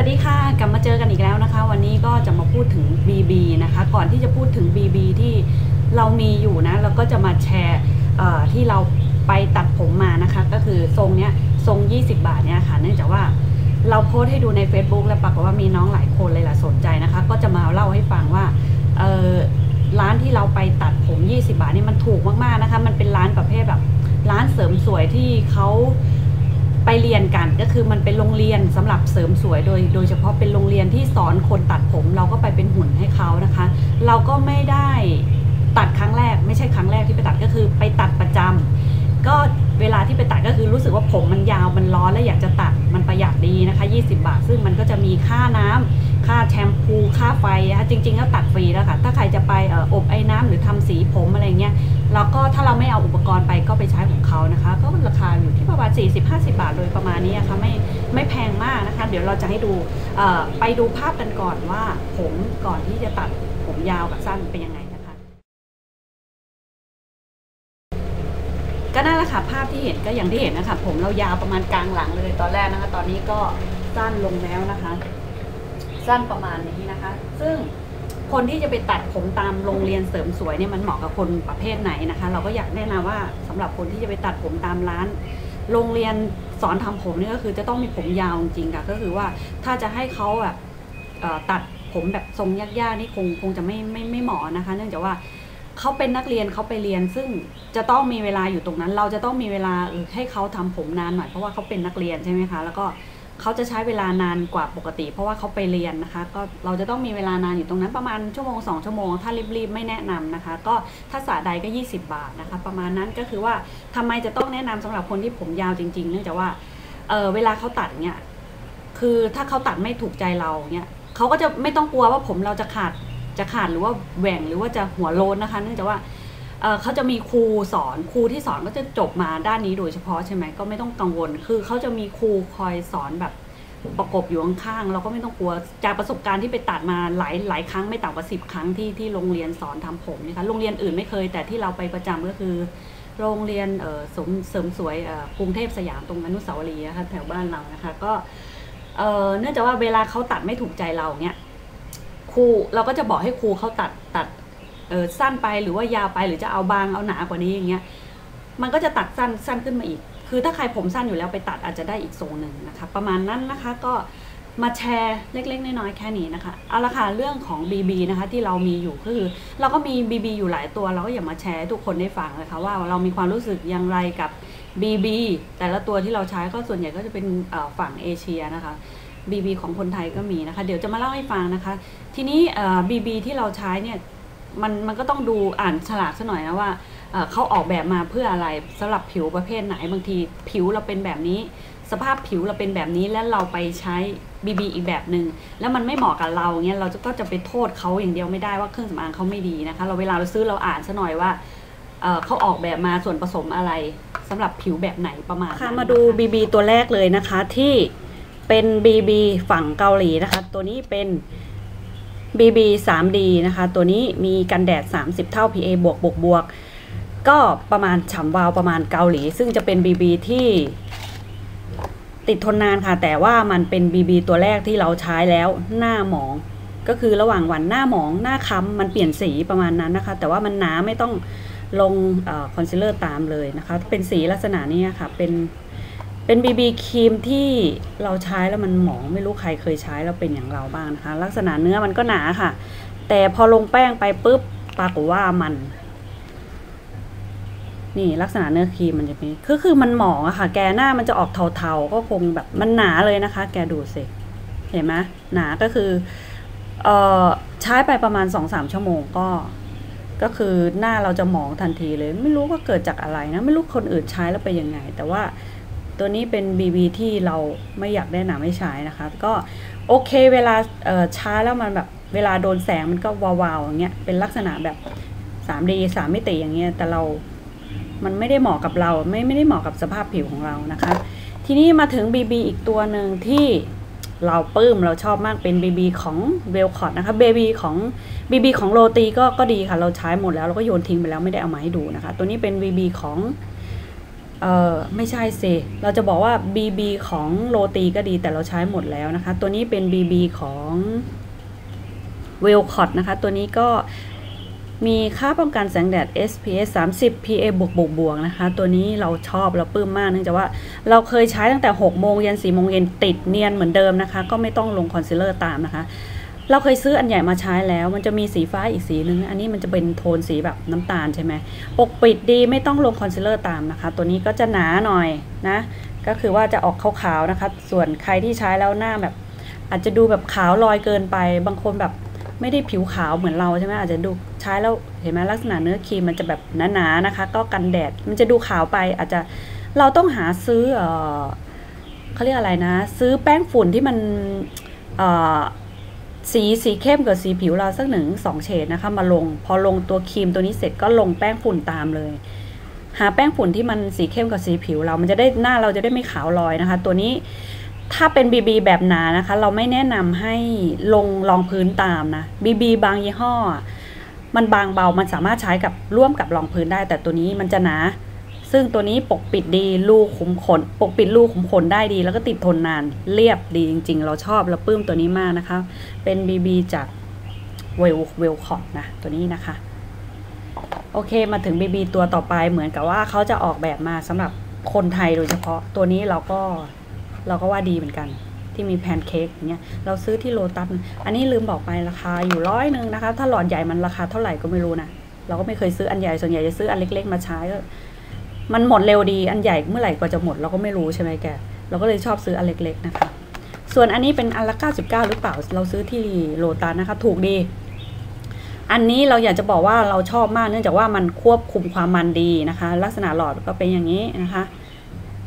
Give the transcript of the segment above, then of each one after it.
วัสดีค่ะ กลับมาเจอกันอีกแล้วนะคะ วันนี้ก็จะมาพูดถึง BB นะคะ ก่อนที่จะพูดถึง BB ที่เรามีอยู่นะเราก็จะมาแชร์ที่เราไปตัดผมมานะคะ ก็คือทรงเนี้ยทรง 20 บาทเนี่ยค่ะ เนื่องจากว่าเราโพสให้ดูใน Facebook แล้วปรากฏว่ามีน้องหลายคนเลยล่ะสนใจนะคะ ก็จะมาเล่าให้ฟังว่าร้านที่เราไปตัดผม 20 บาทนี่มันถูกมากๆนะคะ มันเป็นร้านประเภทแบบร้านเสริมสวยที่เขา ไปเรียนกันก็คือมันเป็นโรงเรียนสำหรับเสริมสวยโดย โดยเฉพาะเป็นโรงเรียนที่สอนคนตัดผม เราก็ไปเป็นหุ่นให้เขานะคะ เราก็ไม่ได้ตัดครั้งแรก ไม่ใช่ครั้งแรกที่ไปตัดก็คือไปตัดประจำก็เวลาที่ไปตัดก็คือรู้สึกว่าผมมันยาวมันร้อนและอยากจะตัดมันประหยัดดีนะคะ 20 บาท ซึ่งมันก็จะมีค่าน้ำค่าแชมพูค่าไฟนะคะจริงๆก็ตัดฟรีแล้วค่ะถ้าใครจะไปเอ่ออบไอ้น้ำหรือทำสีผมอะไรเงี้ย แล้วก็ถ้าเราไม่เอาอุปกรณ์ไปก็ไปใช้ของเขานะคะ ก็ราคาอยู่ที่ประมาณ 40-50 บาทโดยประมาณนี้นะคะไม่ไม่แพงมากนะคะ เดี๋ยวเราจะให้ดูไปดูภาพกันก่อนว่า ผมก่อนที่จะตัดผมยาวกับสั้นเป็นยังไงนะคะ ก็นั่นแหละค่ะภาพที่เห็นก็อย่างที่เห็นนะคะ ผมเรายาวประมาณกลางหลังเลยตอนแรกนะคะ ตอนนี้ก็สั้นลงแล้วนะคะ สั้นประมาณนี้นะคะ ซึ่ง คนที่จะไปตัดผมตามโรงเรียนเสริมสวยเนี่ยมันเหมาะกับคนประเภทไหนนะคะ เราก็อยากแนะนำว่าสำหรับคนที่จะไปตัดผมตามร้าน โรงเรียนสอนทำผมเนี่ยก็คือจะต้องมีผมยาวจริงๆค่ะก็คือว่าถ้าจะให้เขาแบบตัดผมแบบทรงยากๆนี่คงคงจะไม่ไม่ไม่เหมาะนะคะ เนื่องจากว่าเขาเป็นนักเรียนเขาไปเรียน ซึ่งจะต้องมีเวลาอยู่ตรงนั้น เราจะต้องมีเวลาเออให้เขาทำผมนานหน่อยเพราะว่าเขาเป็นนักเรียนใช่ไหมคะแล้วก็ เขาจะใช้เวลานานกว่าปกติ เพราะว่าเขาไปเรียนนะคะ ก็เราจะต้องมีเวลานานอยู่ตรงนั้นประมาณชั่วโมงสองชั่วโมง ถ้ารีบๆไม่แนะนำนะคะ ก็ถ้าสระใดก็ 20 บาทนะคะ ประมาณนั้นก็คือว่าทำไมจะต้องแนะนำสำหรับคนที่ผมยาวจริง ๆ เนื่องจากว่าเออเวลาเขาตัดเนี่ยคือถ้าเขาตัดไม่ถูกใจเราเนี่ยเขาก็จะไม่ต้องกลัวว่าผมเราจะขาดจะขาดหรือว่าแหว่งหรือว่าจะหัวโลนนะคะ เนื่องจากว่า เขาจะมีครูสอนครูที่สอนก็จะจบมาด้านนี้โดยเฉพาะใช่ไหมก็ไม่ต้องกังวล คือเขาจะมีครูคอยสอนแบบประกบอยู่ข้างๆเราก็ไม่ต้องกลัวจากประสบการณ์ที่ไปตัดมาหลายหลายครั้งไม่ต่ำกว่าสิบครั้งที่ที่โรงเรียนสอนทำผมนะคะโรงเรียนอื่นไม่เคย แต่ที่เราไปประจำก็คือ โรงเรียนเอ่อสมเสริมสวยกรุงเทพสยามตรงอนุสาวรีย์นะคะแถวบ้านเรานะคะก็เอ่อเนื่องจากว่าเวลาเขาตัดไม่ถูกใจเราเนี่ยครูเราก็จะบอกให้ครูเขาตัดตัด เออสั้นไปหรือว่ายาวไปหรือจะเอาบางเอาหนากว่านี้อย่างเงี้ยมันก็จะตัดสั้นสั้นขึ้นมาอีก คือถ้าใครผมสั้นอยู่แล้วไปตัดอาจจะได้อีกทรงหนึ่งนะคะประมาณนั้นนะคะก็มาแชร์เล็ก ๆ น้อยๆแค่นี้นะคะเอาละค่ะเรื่องของ BB นะคะที่เรามีอยู่ก็คือ เราก็มี BB อยู่หลายตัวเราก็อย่ามาแชร์ทุกคนได้ฟังนะคะว่าเรามีความรู้สึกอย่างไรกับ BB แต่ละตัวที่เราใช้ก็ส่วนใหญ่ก็จะเป็นฝั่งเอเชียนะคะ BB ของคนไทยก็มีนะคะ เดี๋ยวจะมาเล่าให้ฟังนะคะ ทีนี้เอ่อ BB ที่เราใช้เนี่ย มันมันก็ต้องดูอ่านฉลากซะหน่อยนะว่าเอ่อเขาออกแบบมาเพื่ออะไรสำหรับผิวประเภทไหนบางทีผิวเราเป็นแบบนี้ สภาพผิวเราเป็นแบบนี้แล้วเราไปใช้ BB อีกแบบหนึ่งแล้วมันไม่เหมาะกับเราเงี้ยเราจะก็จะไปโทษเขาอย่างเดียวไม่ได้ว่าเครื่องสำอางเขาไม่ดีนะคะ เราเวลาเราซื้อเราอ่านซะหน่อยว่าเอ่อเขาออกแบบมาส่วนผสมอะไรสำหรับผิวแบบไหนประมาณค่ะมาดู BB ตัวแรกเลยนะคะที่เป็น BB ฝั่งเกาหลีนะคะ ตัวนี้เป็น BB 3D นะคะ ตัวนี้มีกันแดด 30 เท่า PA บวกบวกบวกก็ประมาณฉ่ำวาวประมาณเกาหลี ซึ่งจะเป็น BB ที่ติดทนนานค่ะ แต่ว่ามันเป็น BB ตัวแรกที่เราใช้แล้วหน้าหมอง ก็คือระหว่างวันหน้าหมองหน้าค้ำมันเปลี่ยนสีประมาณนั้นนะคะ แต่ว่ามันหนาไม่ต้องลงคอนซีลเลอร์ตามเลยนะคะ เป็นสีลักษณะนี้ค่ะ เป็น เป็นบีบีครีมที่เราใช้แล้วมันหมองไม่รู้ใครเคยใช้แล้วเป็นอย่างเราบ้างนะคะ ลักษณะเนื้อมันก็หนาค่ะ แต่พอลงแป้งไปปุ๊บปรากฏว่ามัน นี่ลักษณะเนื้อครีมมันจะเป็นคือคือมันหมองอะค่ะ แกหน้ามันจะออกเทาๆก็คงแบบมันหนาเลยนะคะ แกดูสิเห็นไหมหนาก็คือเอ่อใช้ไปประมาณสองสามชั่วโมงก็ก็คือหน้าเราจะหมองทันทีเลย ไม่รู้ว่าเกิดจากอะไรนะ ไม่รู้คนอื่นใช้แล้วเป็นยังไง แต่ว่า ตัวนี้เป็น BB ที่เราไม่อยากแนะนำให้ใช้นะคะ ก็โอเคเวลาใช้แล้วมันแบบเวลาโดนแสงมันก็วาวๆอย่างเงี้ยเป็นลักษณะแบบ 3D 3มิติอย่างเงี้ยแต่เรา มันไม่ได้เหมาะกับเราไม่ไม่ได้เหมาะกับสภาพผิวของเรานะคะ ทีนี้มาถึง BB อีกตัวหนึ่งที่เราปลื้มเราชอบมากเป็น BB ของเวลคอ t นะคะ BB ของ BB ของโรตีก็ก็ดีค่ะ เราใช้หมดแล้วเราก็โยนทิ้งไปแล้วไม่ได้เอามาให้ดูนะคะ ตัวนี้เป็น BB ของ เออไม่ใช่สิ เราจะบอกว่า BB ของโรตีก็ดีแต่เราใช้หมดแล้วนะคะ ตัวนี้เป็น BB ของเวลคอตนะคะ ตัวนี้ก็มีค่าป้องกันแสงแดด SPF 30 PA บวกบวกบวกนะคะ ตัวนี้เราชอบเราปลื้มมากเนื่องจากว่าเราเคยใช้ตั้งแต่ 6 โมงเย็น4โมงเย็นติดเนียนเหมือนเดิมนะคะ ก็ไม่ต้องลงคอนซีลเลอร์ตามนะคะ เราเคยซื้ออันใหญ่มาใช้แล้ว มันจะมีสีฟ้าอีกสีหนึ่งอันนี้มันจะเป็นโทนสีแบบน้ำตาลใช่ไหมปกปิดดีไม่ต้องลงคอนซีลเลอร์ตามนะคะ ตัวนี้ก็จะหนาหน่อยนะ ก็คือว่าจะออกขาวๆนะคะ ส่วนใครที่ใช้แล้วหน้าแบบ อาจจะดูแบบขาวลอยเกินไป บางคนแบบไม่ได้ผิวขาวเหมือนเราใช่ไหมอาจจะดูใช้แล้วเห็นไหมลักษณะเนื้อครีมมันจะแบบหนาๆนะคะ ก็กันแดดมันจะดูขาวไป อาจจะเราต้องหาซื้อเออเขาเรียกอะไรนะ ซื้อแป้งฝุ่นที่มันเออ สีสีเข้มกับสีผิวเราสักหนึ่งสองเฉดนะคะ มาลง พอลงตัวครีมตัวนี้เสร็จก็ลงแป้งฝุ่นตามเลย หาแป้งฝุ่นที่มันสีเข้มกับสีผิวเรา มันจะได้หน้าเราจะได้ไม่ขาวลอยนะคะ ตัวนี้ถ้าเป็น BB แบบหนานะคะ เราไม่แนะนำให้ลงรองพื้นตามนะ BB บางยี่ห้อ มันบางเบามันสามารถใช้กับร่วมกับรองพื้นได้ แต่ตัวนี้มันจะหนา ซึ่งตัวนี้ปกปิดดีรูขุมขน ปกปิดรูขุมขนได้ดี แล้วก็ติดทนนานเรียบดีจริง ๆ เราชอบเราปลื้มตัวนี้มากนะคะ เป็น BB จากเวลเวลคอร์นะตัวนี้นะคะ โอเคมาถึง BB ตัวต่อไปเหมือนกับว่าเขาจะออกแบบมาสำหรับคนไทยโดยเฉพาะตัวนี้เราก็เราก็ว่าดีเหมือนกัน ที่มีแพนเค้กอย่างเงี้ยเราซื้อที่โลตัสอันนี้ลืมบอกไปราคาอยู่ร้อยหนึ่งนะคะ ถ้าหลอดใหญ่มันราคาเท่าไหร่ก็ไม่รู้นะเราก็ไม่เคยซื้ออันใหญ่ส่วนใหญ่จะซื้ออันเล็ก ๆ มาใช้ก็ มันหมดเร็วดีอันใหญ่เมื่อไหร่กว่าจะหมดเราก็ไม่รู้ใช่ไหมแก เราก็เลยชอบซื้ออันเล็กๆนะคะ ส่วนอันนี้เป็นอันละ 99 หรือเปล่า เราซื้อที่โลตัสนะคะ ถูกดี อันนี้เราอยากจะบอกว่าเราชอบมากเนื่องจากว่ามันควบคุมความมันดีนะคะ ลักษณะหลอดก็เป็นอย่างนี้นะคะ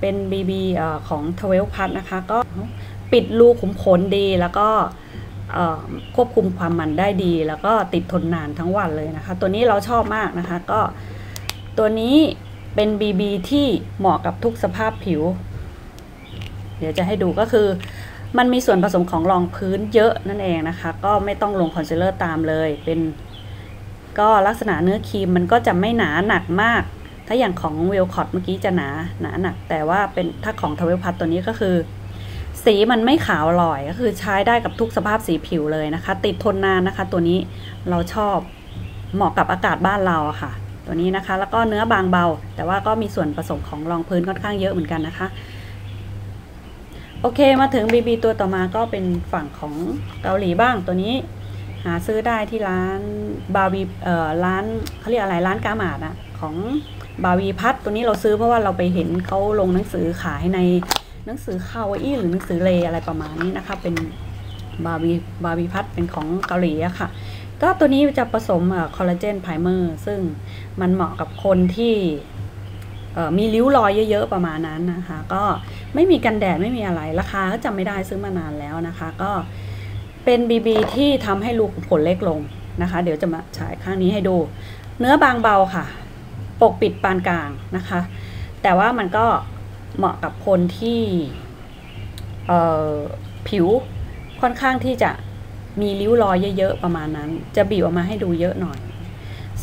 เป็น BB ของทเวลพัทนะคะ ก็ปิดรูขุมขนดีแล้วก็ควบคุมความมันได้ดี แล้วก็ติดทนนานทั้งวันเลยนะคะ ตัวนี้เราชอบมากนะคะ ก็ตัวนี้ เป็น BB ที่เหมาะกับทุกสภาพผิว เดี๋ยวจะให้ดูก็คือ มันมีส่วนผสมของรองพื้นเยอะนั่นเองนะคะ ก็ไม่ต้องลงคอนซีลเลอร์ตามเลย เป็นก็ลักษณะเนื้อครีมมันก็จะไม่หนาหนักมาก ถ้าอย่างของเวลคอตเมื่อกี้จะหนาหนาหนัก แต่ว่าเป็นถ้าของทเวลพัทตัวนี้ก็คือ สีมันไม่ขาวลอยก็คือใช้ได้กับทุกสภาพสีผิวเลยนะคะ ติดทนนานนะคะ ตัวนี้เราชอบเหมาะกับอากาศบ้านเราค่ะ ตัวนี้นะคะ แล้วก็เนื้อบางเบา แต่ว่าก็มีส่วนผสมของรองพื้นค่อนข้างเยอะเหมือนกันนะคะ โอเคมาถึง BB ตัวต่อมาก็เป็นฝั่งของเกาหลีบ้างตัวนี้ หาซื้อได้ที่ร้านบาวีเอ่อร้านเขาเรียกอะไรร้านกาหมาดอะของบาวีพัทตัวนี้เราซื้อเพราะว่าเราไปเห็นเขาลงหนังสือขายในหนังสือคาวอี้หรือหนังสือเลอะไรประมาณนี้นะคะ เป็นบาวีบาวีพัทเป็นของเกาหลีอะค่ะ ก็ตัวนี้จะผสมคอลลาเจนไพรเมอร์ซึ่งมันเหมาะกับคนที่มีริ้วรอยเยอะๆประมาณนั้นนะคะ ก็ไม่มีกันแดดไม่มีอะไร ราคาก็จำไม่ได้ซื้อมานานแล้วนะคะ ก็เป็นบีบีที่ทำให้รูขุมขนเล็กลงนะคะ เดี๋ยวจะมาฉายข้างนี้ให้ดู เนื้อบางเบาค่ะ ปกปิดปานกลางนะคะ แต่ว่ามันก็เหมาะกับคนที่ผิวค่อนข้างที่จะ มีริ้วรอยเยอะๆประมาณนั้น จะบีบออกมาให้ดูเยอะหน่อย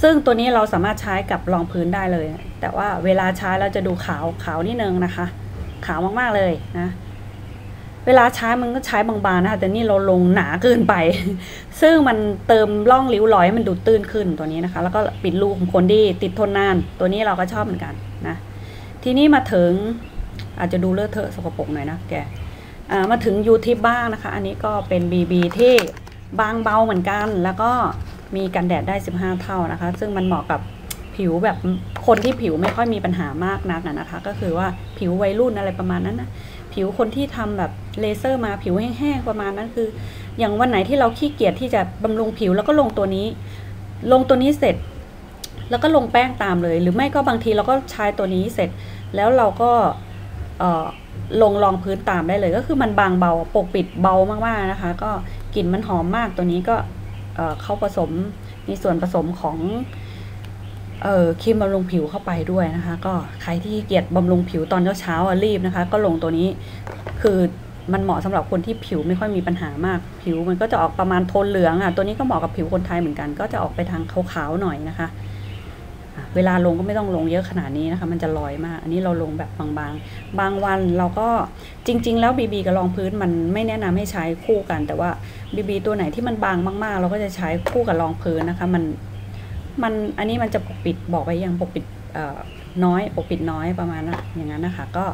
ซึ่งตัวนี้เราสามารถใช้กับรองพื้นได้เลย แต่ว่าเวลาใช้เราจะดูขาวขาวนิดนึงนะคะ ขาวมากๆเลยนะเวลาใช้มันก็ใช้บางๆนะคะแต่นี่เราลงหนาเกินไป ซึ่งมันเติมร่องริ้วรอยให้มันดูตื้นขึ้นตัวนี้นะคะ แล้วก็ปิดรูของคนดีติดทนนาน ตัวนี้เราก็ชอบเหมือนกันนะทีนี้มาถึงอาจจะดูเลอะเทอะสกปรกหน่อยนะแกมาถึงยูทิปบ้างนะคะ อันนี้ก็เป็น BB ที่ บางเบาเหมือนกัน แล้วก็มีกันแดดได้ 15 เท่านะคะ ซึ่งมันเหมาะกับผิวแบบคนที่ผิวไม่ค่อยมีปัญหามากนักนะคะ ก็คือว่าผิววัยรุ่นอะไรประมาณนั้นนะผิวคนที่ทำแบบเลเซอร์มาผิวแห้งๆประมาณนั้นคือ อย่างวันไหนที่เราขี้เกียจที่จะบำรุงผิวแล้วก็ลงตัวนี้ ลงตัวนี้เสร็จ แล้วก็ลงแป้งตามเลย หรือไม่ก็บางทีเราก็ใช้ตัวนี้เสร็จ แล้วเราก็ลงรองพื้นตามได้เลย ก็คือมันบางเบาปกปิดเบามากๆนะคะ ก็ กลิ่นมันหอมมากตัวนี้ก็เข้าผสมมีส่วนผสมของเออครีมบำรุงผิวเข้าไปด้วยนะคะ ก็ใครที่เกียดบำรุงผิวตอนเช้าๆรีบนะคะ ก็ลงตัวนี้คือมันเหมาะสำหรับคนที่ผิวไม่ค่อยมีปัญหามาก ผิวมันก็จะออกประมาณโทนเหลืองอะตัวนี้ก็เหมาะกับผิวคนไทยเหมือนกัน ก็จะออกไปทางขาวๆหน่อยนะคะ เวลาลงก็ไม่ต้องลงเยอะขนาดนี้นะคะ มันจะลอยมาก อันนี้เราลงแบบบางๆ บางวันเราก็จริง ๆ แล้วบีบีกับรองพื้นมันไม่แนะนำให้ใช้คู่กัน แต่ว่าบีบีตัวไหนที่มันบางมากๆ เราก็จะใช้คู่กับรองพื้นนะคะ มันมันอันนี้มันจะปกปิดบอกไปยังปกปิดน้อยปกปิดน้อยประมาณนั้นอย่างนั้นนะคะก็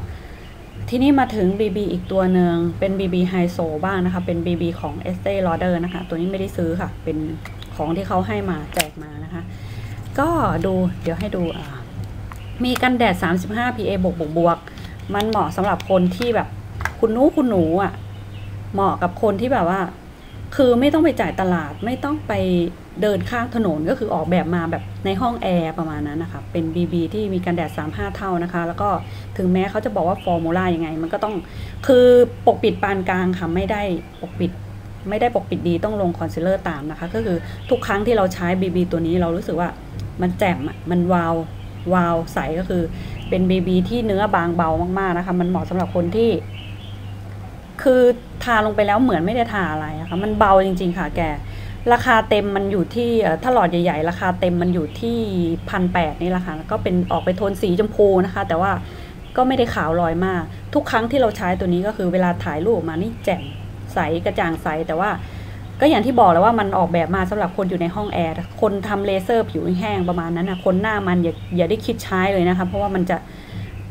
ทีนี้มาถึง BB อีกตัวหนึ่งเป็น BB ไฮโซบ้างนะคะ เป็น BB ของ e s t e Lauder นะคะ ตัวนี้ไม่ได้ซื้อค่ะ เป็นของที่เขาให้มาแจกมานะคะ ก็ดูเดี๋ยวให้ดูมีกันแดด 35 PA บวกบวกบวก มันเหมาะสำหรับคนที่แบบคุณนูคุณหนูอะ เหมาะกับคนที่แบบว่า คือไม่ต้องไปจ่ายตลาดไม่ต้องไปเดินข้างถนนก็คือออกแบบมาแบบในห้องแอร์ประมาณนั้นนะคะเป็น BB ที่มีกันแดด 35 เท่านะคะ แล้วก็ถึงแม้เขาจะบอกว่าฟอร์มูล่ายังไง มันก็ต้องคือปกปิดปานกลางค่ะไม่ได้ปกปิดไม่ได้ปกปิดดีต้องลงคอนซีลเลอร์ตามนะคะ ก็คือทุกครั้งที่เราใช้ BB ตัวนี้เรารู้สึกว่า มันแจ่มมันวาววาวใสก็คือ เป็น BB ที่เนื้อบางเบามากๆนะคะ มันเหมาะสำหรับคนที่ คือทาลงไปแล้วเหมือนไม่ได้ทาอะไรอะคะมันเบาจริง ๆ ค่ะ แก ราคาเต็มมันอยู่ที่ถ้าหลอดใหญ่ ๆ ราคาเต็มมันอยู่ที่พันแปดนี่แหละค่ะแล้วก็เป็นออกไปโทนสีชมพูนะคะ แต่ว่าก็ไม่ได้ขาวลอยมาก ทุกครั้งที่เราใช้ตัวนี้ก็คือเวลาถ่ายรูปออกมานี่แจ่มใสกระจ่างใสแต่ว่า ก็อย่างที่บอกแล้วว่ามันออกแบบมาสำหรับคนอยู่ในห้องแอร์คนทำเลเซอร์ผิวแห้งประมาณนั้นนะคนหน้ามันอย่าอย่าได้คิดใช้เลยนะคะเพราะว่ามันจะ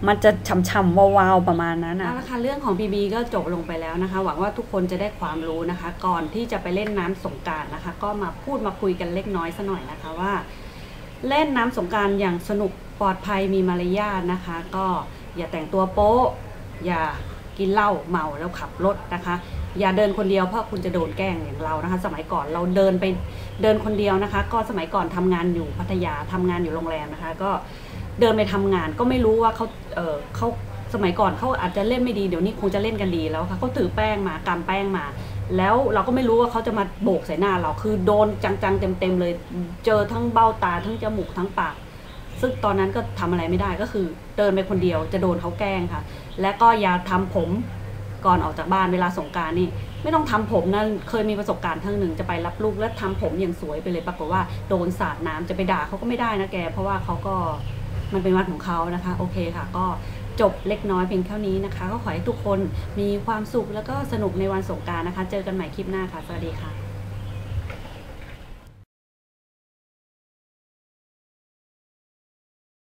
มันจะช่ำๆวาวๆประมาณนั้นนะเอาละค่ะเรื่องของ BB ก็จบลงไปแล้วนะคะ หวังว่าทุกคนจะได้ความรู้นะคะ ก่อนที่จะไปเล่นน้ำสงการนะคะ ก็มาพูดมาคุยกันเล็กน้อยซะหน่อยนะคะว่า เล่นน้ำสงการอย่างสนุกปลอดภัยมีมารยาทนะคะ ก็อย่าแต่งตัวโป๊ะ อย่ากินเหล้าเมาแล้วขับรถนะคะ อย่าเดินคนเดียวเพราะคุณจะโดนแกล้งอย่างเรานะคะ สมัยก่อนเราเดินไปเดินคนเดียวนะคะ ก็สมัยก่อนทำงานอยู่พัทยาทำงานอยู่โรงแรมนะคะ ก็เดินไปทำงานก็ไม่รู้ว่าเขาเออเขาสมัยก่อนเขาอาจจะเล่นไม่ดีเดี๋ยวนี้คงจะเล่นกันดีแล้วค่ะเขาถือแป้งมากำแป้งมา แล้วเราก็ไม่รู้ว่าเขาจะมาโบกใส่หน้าเราคือโดนจังๆเต็มๆเลย เจอทั้งเบ้าตาทั้งจมูกทั้งปากซึ่งตอนนั้นก็ทำอะไรไม่ได้ก็คือเดินไปคนเดียวจะโดนเขาแกล้งค่ะ และก็อย่าทำผม ก่อนออกจากบ้านเวลาสงการนี่ไม่ต้องทำผมนะเคยมีประสบการณ์ทั้งหนึ่งจะไปรับลูกแล้วทำผมอย่างสวยไปเลยปรากฏว่าโดนสาดน้ำจะไปด่าเขาก็ไม่ได้นะแก เพราะว่าเขาก็มันเป็นวัดของเขานะคะ โอเคค่ะ ก็จบเล็กน้อยเพียงเท่านี้นะคะ ก็ขอให้ทุกคนมีความสุขแล้วก็สนุกในวันสงการนะคะ เจอกันใหม่คลิปหน้าค่ะ สวัสดีค่ะ